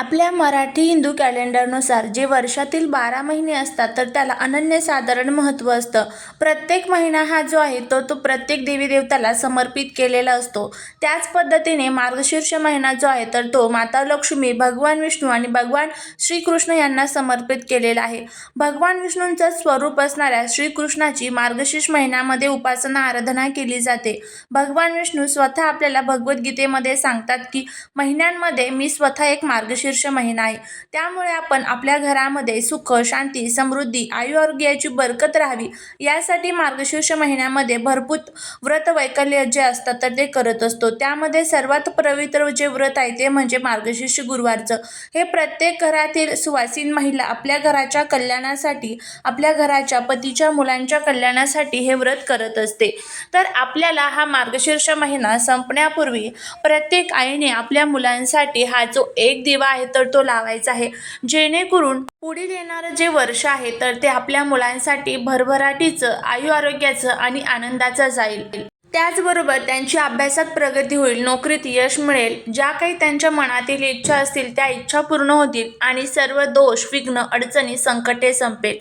आपल्या मराठी हिंदू कॅलेंडरनुसार जे वर्षातील बारा महिने असतात तर त्याला अनन्यसाधारण महत्त्व असतं. प्रत्येक महिना हा जो आहे तो तो प्रत्येक देवी देवताला समर्पित केलेला असतो. त्याच पद्धतीने मार्गशीर्ष महिना जो आहे तर तो माता लक्ष्मी भगवान विष्णू आणि भगवान श्रीकृष्ण यांना समर्पित केलेला आहे. भगवान विष्णूंचं स्वरूप असणाऱ्या श्रीकृष्णाची मार्गशीर्ष महिन्यामध्ये उपासना आराधना केली जाते. भगवान विष्णू स्वतः आपल्याला भगवद्गीतेमध्ये सांगतात की महिन्यांमध्ये मी स्वतः एक मार्गशीर्ष महिना आहे. त्यामुळे आपण आपल्या घरामध्ये सुख शांती समृद्धी आयु आरोग्याची बरकत राहावी. यासाठी मार्गशीर्ष महिन्यामध्ये भरपूर व्रत वैकल्य जे असतात तर ते करत असतो. त्यामध्ये सर्वात पवित्र जे व्रत आहे ते म्हणजे मार्गशीर्ष गुरुवारचं. हे प्रत्येक घरातील सुवासीन महिला आपल्या घराच्या कल्याणासाठी आपल्या घराच्या पतीच्या मुलांच्या कल्याणासाठी हे व्रत करत असते. तर आपल्याला हा मार्गशीर्ष महिना संपण्यापूर्वी प्रत्येक आईने आपल्या मुलांसाठी हा जो एक दिवा आहे तर तो लावायचा आहे. जेणेकरून पुढील येणारं जे वर्ष आहे तर ते आपल्या मुलांसाठी भरभराटीचं आयु आरोग्याचं आणि आनंदाचं जाईल. त्याचबरोबर त्यांची अभ्यासात प्रगती होईल नोकरीत यश मिळेल ज्या काही त्यांच्या मनातील इच्छा असतील त्या इच्छा पूर्ण होतील आणि सर्व दोष विघ्न अडचणी संकटे संपेल.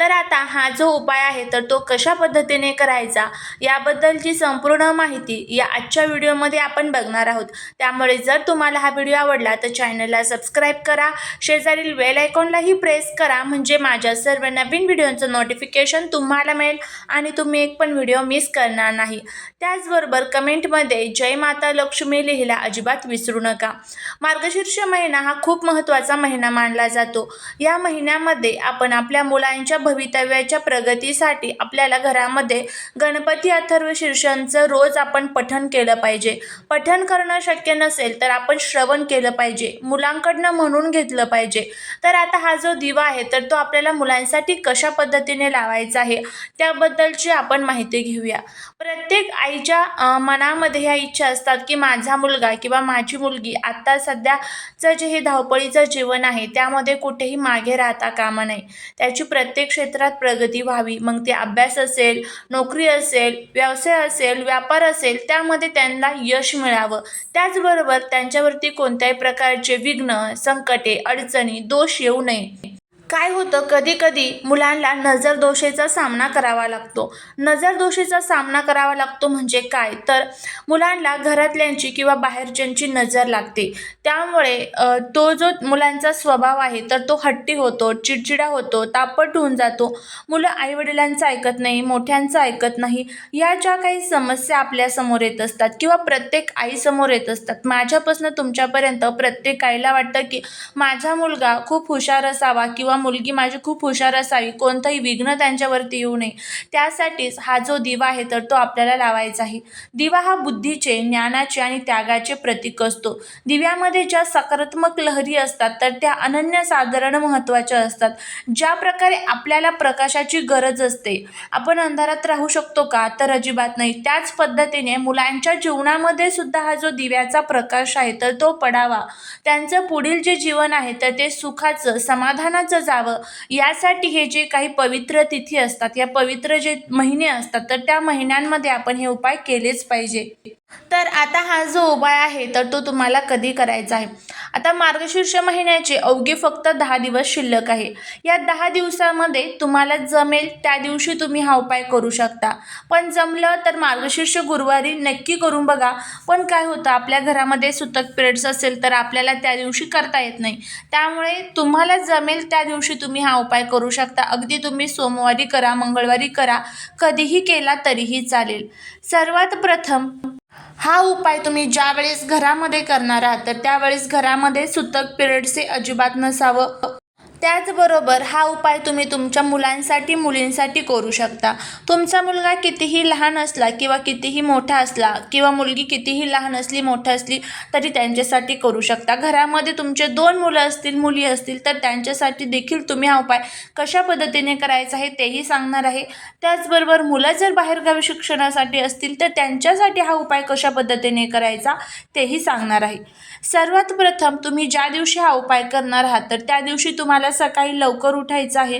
तर आता हा जो उपाय आहे तर तो कशा पद्धतीने करायचा याबद्दलची संपूर्ण माहिती या आजच्या व्हिडिओमध्ये आपण बघणार आहोत. त्यामुळे जर तुम्हाला हा व्हिडिओ आवडला तर चॅनलला सबस्क्राईब करा. शेजारील बेल आयकॉनलाही प्रेस करा म्हणजे माझ्या सर्व नवीन व्हिडिओचं नोटिफिकेशन तुम्हाला मिळेल आणि तुम्ही एक पण व्हिडिओ मिस करणार नाही. त्याचबरोबर कमेंटमध्ये जय माता लक्ष्मी लिहिला अजिबात विसरू नका. मार्गशीर्ष महिना हा खूप महत्त्वाचा महिना मानला जातो. या महिन्यामध्ये आपण आपल्या मुलांच्या भवितव्याच्या प्रगतीसाठी आपल्याला घरामध्ये गणपती अथर्व शीर्षांचं रोज आपण पठण केलं पाहिजे. पठण करणं शक्य नसेल तर आपण श्रवण केलं पाहिजे मुलांकडनं म्हणून घेतलं पाहिजे. तर आता हा जो दिवा आहे तर तो आपल्याला मुलांसाठी कशा पद्धतीने लावायचा आहे त्याबद्दलची आपण माहिती घेऊया. प्रत्येक आईच्या मनामध्ये ह्या इच्छा असतात की माझा मुलगा किंवा माझी मुलगी आत्ता सध्याचं जे हे धावपळीचं जीवन आहे त्यामध्ये कुठेही मागे राहता कामा नये. त्याची प्रत्येक क्षेत्रात प्रगती व्हावी. मग ते अभ्यास असेल नोकरी असेल व्यवसाय असेल व्यापार असेल त्यामध्ये त्यांना यश मिळावं. त्याचबरोबर त्यांच्यावरती कोणत्याही प्रकारचे विघ्न संकटे अडचणी दोष येऊ नये. काय होतं? कधी कधी मुलांना नजरदोषेचा सामना करावा लागतो. नजरदोषेचा सामना करावा लागतो म्हणजे काय? तर मुलांना घरातल्यांची किंवा बाहेरच्यांची नजर लागते. त्यामुळे तो जो मुलांचा स्वभाव आहे तर तो हट्टी होतो चिडचिडा होतो तापट होऊन जातो. मुलं आईवडिलांचं ऐकत नाही मोठ्यांचं ऐकत नाही. या ज्या काही समस्या आपल्यासमोर येत असतात किंवा प्रत्येक आईसमोर येत असतात माझ्यापासून तुमच्यापर्यंत प्रत्येक आईला वाटतं की माझा मुलगा खूप हुशार असावा किंवा मुलगी माझी खूप हुशार असावी कोणतंही विघ्न त्यांच्यावरती येऊ नये. त्यासाठीच हा जो दिवा आहे तर तो आपल्याला लावायचा आहे. दिवा हा बुद्धीचे ज्ञानाचे आणि त्यागाचे प्रतीक असतो. दिव्यामध्ये ज्या सकारात्मक लहरी असतात तर त्या अनन्यसाधारण महत्त्वाच्या असतात. ज्या प्रकारे आपल्याला प्रकाशाची गरज असते. आपण अंधारात राहू शकतो का? तर अजिबात नाही. त्याच पद्धतीने मुलांच्या जीवनामध्ये सुद्धा हा जो दिव्याचा प्रकाश आहे तर तो पडावा. त्यांचं पुढील जे जीवन आहे तर ते सुखाचं समाधानाचं जावं. यासाठी हे जे काही पवित्र तिथी असतात या पवित्र जे महिने असतात तर त्या महिन्यांमध्ये आपण हे उपाय केलेच पाहिजे. तर आता हा जो उपाय आहे तर तो तुम्हाला कधी करायचा आहे? आता मार्गशीर्ष महिन्याचे अवघे फक्त दहा दिवस शिल्लक आहे. या दहा दिवसामध्ये तुम्हाला जमेल त्या दिवशी तुम्ही हा उपाय करू शकता. पण जमलं तर मार्गशीर्ष गुरुवारी नक्की करून बघा. पण काय होतं आपल्या घरामध्ये सुतक पिरियड्स असेल तर आपल्याला त्या दिवशी करता येत नाही. त्यामुळे तुम्हाला जमेल त्या दिवशी तुम्ही हा उपाय करू शकता. अगदी तुम्ही सोमवारी करा मंगळवारी करा कधीही केला तरीही चालेल. सर्वात प्रथम हा उपाय तुम्ही ज्या वेळेस घरामध्ये करणार आहात तर त्यावेळेस घरामध्ये सुतक पिरियडचे अजिबात नसावं. त्याचबरोबर हा उपाय तुम्ही तुमच्या मुलांसाठी मुलींसाठी करू शकता. तुमचा मुलगा कितीही लहान असला किंवा कितीही मोठा असला किंवा मुलगी कितीही लहान असली मोठी असली तरी त्यांच्यासाठी करू शकता. घरामध्ये तुमचे दोन मुलं असतील मुली असतील तर त्यांच्यासाठी देखील तुम्ही हा उपाय कशा पद्धतीने करायचा आहे तेही सांगणार आहे. त्याचबरोबर मुलं जर बाहेरगावी शिक्षणासाठी असतील तर त्यांच्यासाठी हा उपाय कशा पद्धतीने करायचा तेही सांगणार आहे. सर्वात प्रथम तुम्ही ज्या दिवशी हा उपाय करणार आहात तर त्या दिवशी तुम्हाला आपल्याला सकाळी लवकर उठायचं आहे.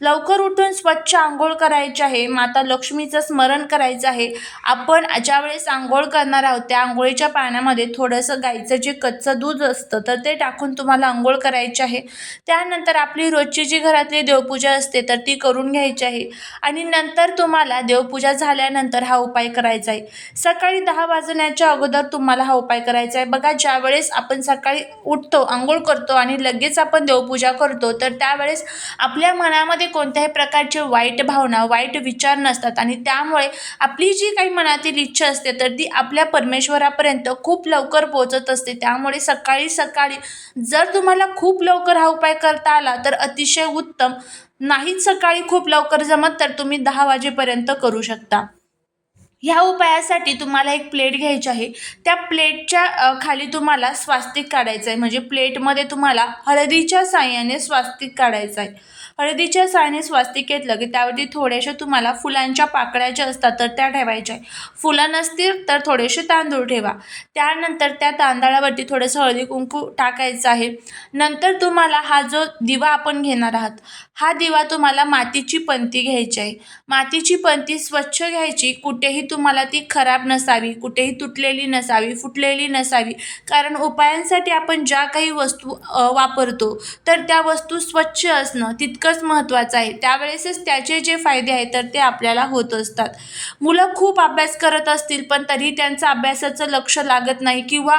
लवकर उठून स्वच्छ आंघोळ करायची आहे. माता लक्ष्मीचं स्मरण करायचं आहे. आपण ज्यावेळेस आंघोळ करणार आहोत त्या आंघोळीच्या पाण्यामध्ये थोडंसं गाईचं जे कच्चं दूध असतं तर ते टाकून तुम्हाला आंघोळ करायची आहे. त्यानंतर आपली रोजची जी घरातली देवपूजा असते तर ती करून घ्यायची आहे. आणि नंतर तुम्हाला देवपूजा झाल्यानंतर हा उपाय करायचा आहे. सकाळी दहा वाजण्याच्या अगोदर तुम्हाला हा उपाय करायचा आहे. बघा ज्यावेळेस आपण सकाळी उठतो आंघोळ करतो आणि लगेच आपण देवपूजा करतो तर त्यावेळेस आपल्या मनामध्ये कोणत्याही प्रकारची वाईट भावना वाईट विचार नसतात आणि त्यामुळे आपली जी काही मनातील इच्छा असते तर ती आपल्या परमेश्वरापर्यंत खूप लवकर पोहोचत असते. त्यामुळे सकाळी सकाळी जर तुम्हाला खूप लवकर हा उपाय करता आला तर अतिशय उत्तम. नाहीच सकाळी खूप लवकर जमत तर तुम्ही दहा वाजेपर्यंत करू शकता. ह्या उपायासाठी तुम्हाला एक प्लेट घ्यायची आहे. त्या प्लेटच्या खाली तुम्हाला स्वास्तिक काढायचं आहे म्हणजे प्लेटमध्ये तुम्हाला हळदीच्या साह्याने स्वास्तिक काढायचं आहे हळदीच्या साह्याने स्वास्तिक घेतलं की त्यावरती थोड्याशा तुम्हाला फुलांच्या पाकळ्या ज्या असतात तर त्या ठेवायच्या आहे. फुलं नसतील तर थोडेसे तांदूळ ठेवा. त्यानंतर त्या तांदळावरती थोडंसं हळदी कुंकू टाकायचं आहे. नंतर तुम्हाला हा जो दिवा आपण घेणार आहात हा दिवा तुम्हाला मातीची पंती घ्यायची आहे. मातीची पंती स्वच्छ घ्यायची कुठेही तुम्हाला ती खराब नसावी कुठेही तुटलेली नसावी फुटलेली नसावी. कारण उपायांसाठी आपण ज्या काही वस्तू वापरतो तर त्या वस्तू स्वच्छ असणं तितकंच महत्त्वाचं आहे. त्यावेळेसच त्याचे जे फायदे आहेत तर ते आपल्याला होत असतात. मुलं खूप अभ्यास करत असतील पण तरी त्यांचं अभ्यासाचं लक्ष लागत नाही किंवा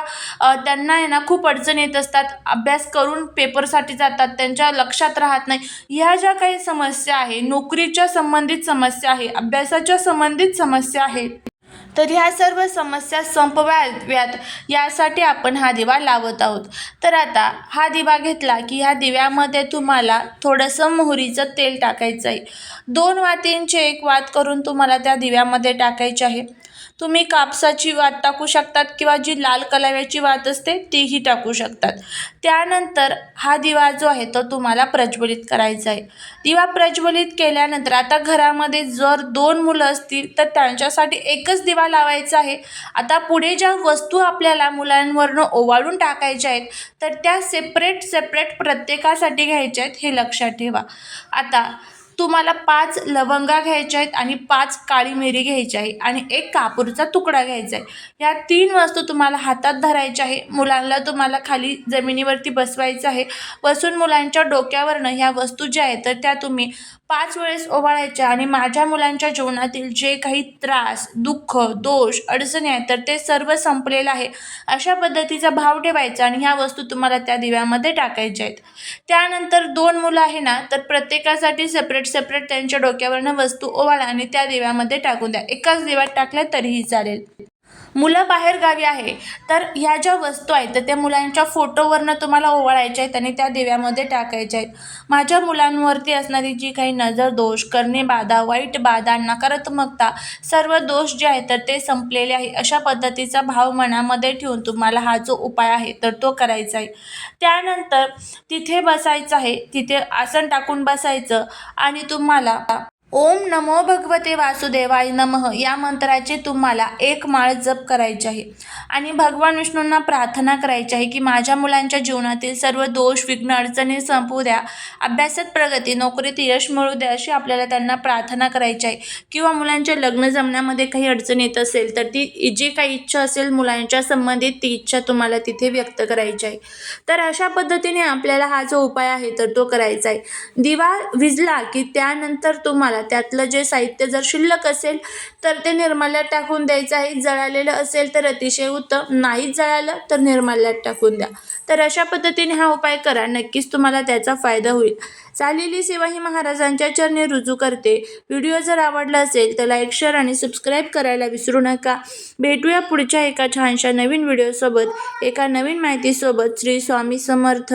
त्यांना आहे ना खूप अडचण येत असतात. अभ्यास करून पेपरसाठी जातात त्यांच्या लक्षात राहत नाही. ह्या ज्या काही समस्या आहे नोकरीच्या संबंधित समस्या आहे अभ्यासाच्या संबंधित समस्या आहेत तर ह्या सर्व समस्या संपवाव्यात. यासाठी आपण हा दिवा लावत आहोत. तर आता हा दिवा घेतला की ह्या दिव्यामध्ये तुम्हाला थोडंसं मोहरीचं तेल टाकायचं आहे दोन वातींचे एक वात करून तुम्हाला त्या दिव्यामध्ये टाकायचे आहे. तुम्ही कापसाची वात टाकू शकतात किंवा जी लाल कलाव्याची वात असते तीही टाकू शकतात. त्यानंतर हा दिवा जो आहे तो तुम्हाला प्रज्वलित करायचा आहे. दिवा प्रज्वलित केल्यानंतर आता घरामध्ये जर दोन मुलं असतील तर त्यांच्यासाठी एकच दिवा लावायचा आहे. आता पुढे ज्या वस्तू आपल्याला मुलांवरनं ओवाळून टाकायच्या आहेत तर त्या सेपरेट सेपरेट प्रत्येकासाठी घ्यायच्या आहेत हे लक्षात ठेवा. आता तुम्हाला पाच लवंगा घ्यायच्या आहेत आणि पाच काळी मिरी घ्यायची आहे आणि एक कापूरचा तुकडा घ्यायचा आहे. ह्या तीन वस्तू तुम्हाला हातात धरायच्या आहे. मुलांना तुम्हाला खाली जमिनीवरती बसवायचं आहे. बसून मुलांच्या डोक्यावरनं ह्या वस्तू ज्या आहेत तर त्या तुम्ही पाच वेळेस ओवाळायच्या आणि माझ्या मुलांच्या जीवनातील जे काही त्रास दुःख दोष अडचणी आहेत तर ते सर्व संपलेलं आहे. अशा पद्धतीचा भाव ठेवायचा आणि ह्या वस्तू तुम्हाला त्या दिव्यामध्ये टाकायच्या आहेत. त्यानंतर दोन मुलं आहे ना तर प्रत्येकासाठी सेपरेट सेपरेट त्यांच्या डोक्यावरनं वस्तू ओवाळा आणि त्या दिव्यामध्ये टाकून द्या. एकाच दिव्यात टाकल्या तरीही चालेल. मुलं बाहेर गावी आहे तर ह्या ज्या वस्तू आहेत तर त्या मुलांच्या फोटोवरनं तुम्हाला ओवाळायच्या आहेत आणि त्या दिव्यामध्ये टाकायच्या आहेत. माझ्या मुलांवरती असणारी जी काही नजर दोष करणे बाधा वाईट बाधा नकारात्मकता सर्व दोष जे आहेत तर ते संपलेले आहे. अशा पद्धतीचा भाव मनामध्ये ठेवून तुम्हाला हा जो उपाय आहे तर तो करायचा आहे. त्यानंतर तिथे बसायचं आहे तिथे आसन टाकून बसायचं आणि तुम्हाला ओम नमो भगवते वासुदेवाय नमः. या मंत्राचे तुम्हाला एक माळ जप करायची आहे. आणि भगवान विष्णूंना प्रार्थना करायची आहे की माझ्या मुलांच्या जीवनातील सर्व दोष विघ्न अडचणी संपू द्या. अभ्यासात प्रगती नोकरीत यश मिळू द्या अशी आपल्याला त्यांना प्रार्थना करायची आहे. किंवा मुलांच्या लग्न जमण्यामध्ये काही अडचण येत असेल तर ती जी काही इच्छा असेल मुलांच्या संबंधित ती इच्छा तुम्हाला तिथे व्यक्त करायची आहे. तर अशा पद्धतीने आपल्याला हा जो उपाय आहे तर तो करायचा आहे. दिवा विजला की त्यानंतर तुम्हाला त्यातलं जे साहित्य जर शिल्लक असेल तर ते निर्माल्यात टाकून द्यायचं आहे. जळालेलं असेल तर अतिशय उत्तम. नाहीच जळालं तर निर्माल्यात टाकून द्या. तर अशा पद्धतीने हा उपाय करा. नक्कीच तुम्हाला त्याचा फायदा होईल. चालेली सेवा ही महाराजांच्या चरणी रुजू करते. व्हिडिओ जर आवडला असेल तर लाईक शेअर आणि सबस्क्राईब करायला विसरू नका. भेटूया पुढच्या एका छानशा नवीन व्हिडिओसोबत. एका नवीन माहितीसोबत. श्री स्वामी समर्थ.